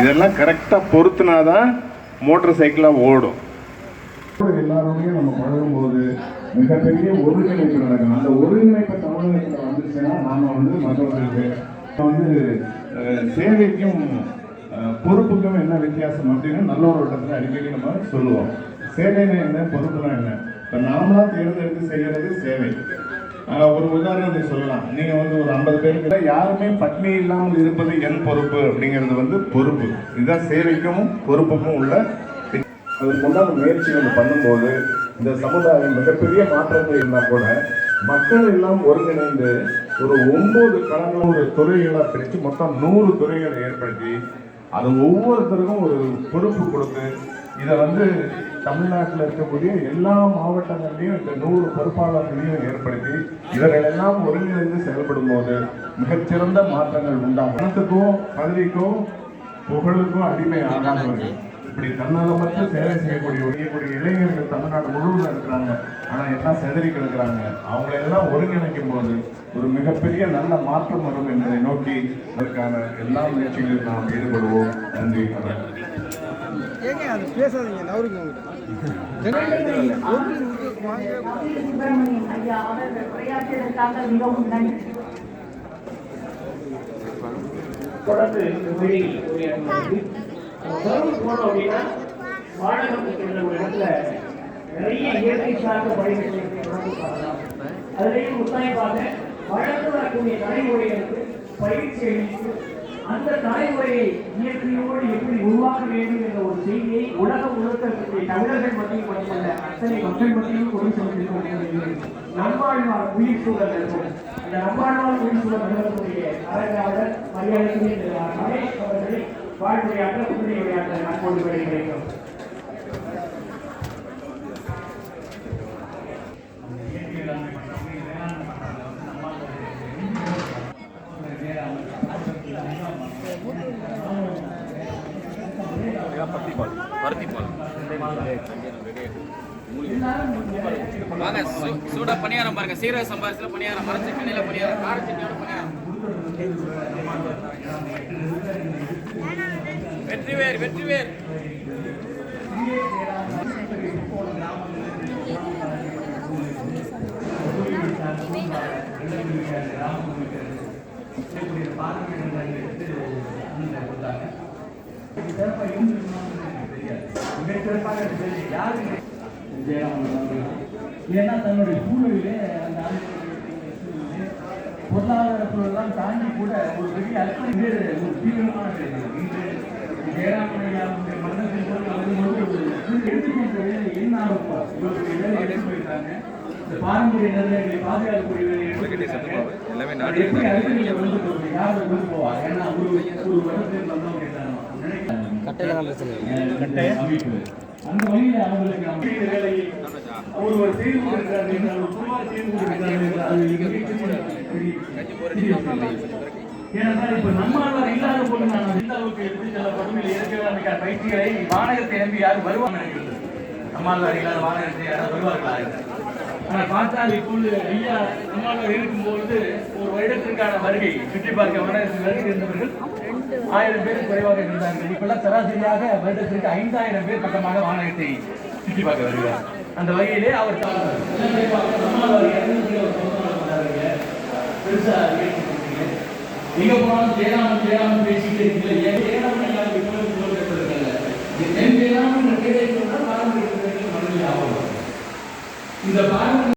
இதெல்லாம் கரெக்டாக பொருத்தினாதான் மோட்டர் சைக்கிளாக ஓடும். எல்லாருமே நம்ம பழகும்போது மிகப்பெரிய ஒருங்கிணைப்பு நடக்கும் அந்த ஒருங்கிணைப்பு தமிழகத்தில் வந்துச்சுன்னா நாம வந்து மற்றவர்களுக்கு வந்து சேவைக்கும் பொறுப்புக்கும் என்ன வித்தியாசம் அப்படின்னு நல்ல ஒரு இடத்துல அடிக்கடி நம்ம சொல்லுவோம். சேவைனா என்ன? பொறுப்புனா என்ன? இப்போ நாமளாக தேர்ந்தெடுத்து செய்யறது சேவை. ஒரு உதாரணத்தை சொல்லலாம். நீங்க வந்து ஒரு ஐம்பது பேருக்கு யாருமே பட்னி இல்லாமல் இருப்பது என் பொறுப்பு அப்படிங்கிறது வந்து பொறுப்பு. இதுதான் சேவைக்கும் பொறுப்புக்கும் உள்ள அதுக்கு முயற்சி நம்ம பண்ணும்போது இந்த சமுதாயம் மிகப்பெரிய மாற்றங்கள் இருந்தால் கூட மக்கள் எல்லாம் ஒருங்கிணைந்து ஒரு ஒன்பது களங்கள் ஒரு துறைகளாக பிரித்து மொத்தம் நூறு துறைகளை ஏற்படுத்தி அது ஒவ்வொருத்தருக்கும் ஒரு பொறுப்பு கொடுத்து இதை வந்து தமிழ்நாட்டில் இருக்கக்கூடிய எல்லா மாவட்டங்கள்லையும் இந்த நூறு பொறுப்பாளர்களையும் ஏற்படுத்தி இவர்களெல்லாம் ஒருங்கிணைந்து செயல்படும் போது மிகச்சிறந்த மாற்றங்கள் உண்டாகும். பணத்துக்கும் பதவிக்கும் புகழுக்கும் அடிமை ஆகாதவர்கள். இப்படி தன்னலமற்ற சேவை செய்யக்கூடிய செய்யக்கூடிய இளைஞர்கள் தமிழ்நாடு முழுவதும் இருக்கிறாங்க. ஆனா எல்லாம் செதறி கிடக்குறாங்க. அவங்களை எல்லாம் ஒருங்கிணைக்கும் போது ஒரு மிகப்பெரிய நல்ல மாற்றம் வரும் என்பதை நோக்கி அதற்கான எல்லா முயற்சிகளிலும் நாம் ஈடுபடுவோம். நன்றி வணக்கம். ஏங்க அது பேசாதீங்க நவருங்க சுப்பிரமணியன் தொடர்ந்து போனோம் அப்படின்னா ஒரு இடத்துல நிறைய இயற்கை சார்ந்த பணிகளை அதிலேயும் முத்தாய்ப்பாக வரக்கூடிய பயிற்சி அளித்து அந்த தலைமுறையை இயற்கையோடு எப்படி உருவாக்க வேண்டும் என்ற ஒரு செய்தியை உலகம் முழுக்க தமிழர்கள் மத்தியில் மட்டுமல்ல அத்தனை மக்கள் மத்தியிலும் கொண்டு செல்வது நம்மாழ்வார் உயிர் சூழல் இருக்கும் அந்த நம்மாழ்வார் உயிர் சூழல் நிறுவனக்கூடிய அரங்காவலர் மரியாதைக்குரிய திரு ஆர். ரமேஷ் அவர்களை வாழ்வுரையாற்ற நான் கொண்டு வருகிறேன் வாங்க சூ- சூடா பணியாரம் பாருங்க சீரக சம்பாரத்துல பணியாரம் மரச்ச கண்ணில பணியாரம் கார சட்னியோட பணியாரம் வெற்றிவேர் வெற்றிவேர் ஏன்னா தன்னுடைய சூழலிலே அந்த பொருளாதார சூழலாம் தாண்டி கூட ஒரு பெரிய அர்த்தம் இது ஒரு தீவிரமான இன்று ஜெயராமனையாவுடைய மன்னத்தின் போது வரும்போது ஒரு எடுத்துக்கொண்ட வேலை என்ன ஆகும் இவருடைய வேலை எடுத்து போயிட்டாங்க இந்த பாரம்பரிய நிலையங்களை பாதுகாக்கக்கூடிய வேலையை எடுத்து எப்படி அடுத்து நீங்க கொண்டு யார் அதை கொண்டு ஏன்னா ஒரு ஒரு வருடத்தில் கட்டையில நல்ல சொல்லுங்க அந்த வழியில அவங்களுக்கு நம்ம வேலையை ஒருவர் செய்து என்றால் ஒரு செய்து என்றால் ஏனென்றால் இப்ப இல்லாத போது நான் எந்த அளவுக்கு எப்படி பயிற்சிகளை வானகத்தை நம்பி யாரும் வருவாங்க இல்லாத வானகத்தை யாராவது வருவார்களா? ஆனால் பார்த்தால் இப்பொழுது ஐயா நம்மாழ்வார் இருக்கும்பொழுது ஒரு வருடத்திற்கான வருகை சுற்றி பார்க்க வானகத்தில் வருகை இருந்தவர்கள் ஆயிரம் பேர் குறைவாக இருந்தார்கள். இப்பெல்லாம் சராசரியாக வருடத்திற்கு ஐந்தாயிரம் பேர் பக்கமாக வானகத்தை சுற்றி பார்க்க வருகிறார். அந்த வகையிலே அவர் நம்மாழ்வார் இறந்து போனாலும் ஜெயராமன் ஜெயராமன் பேசி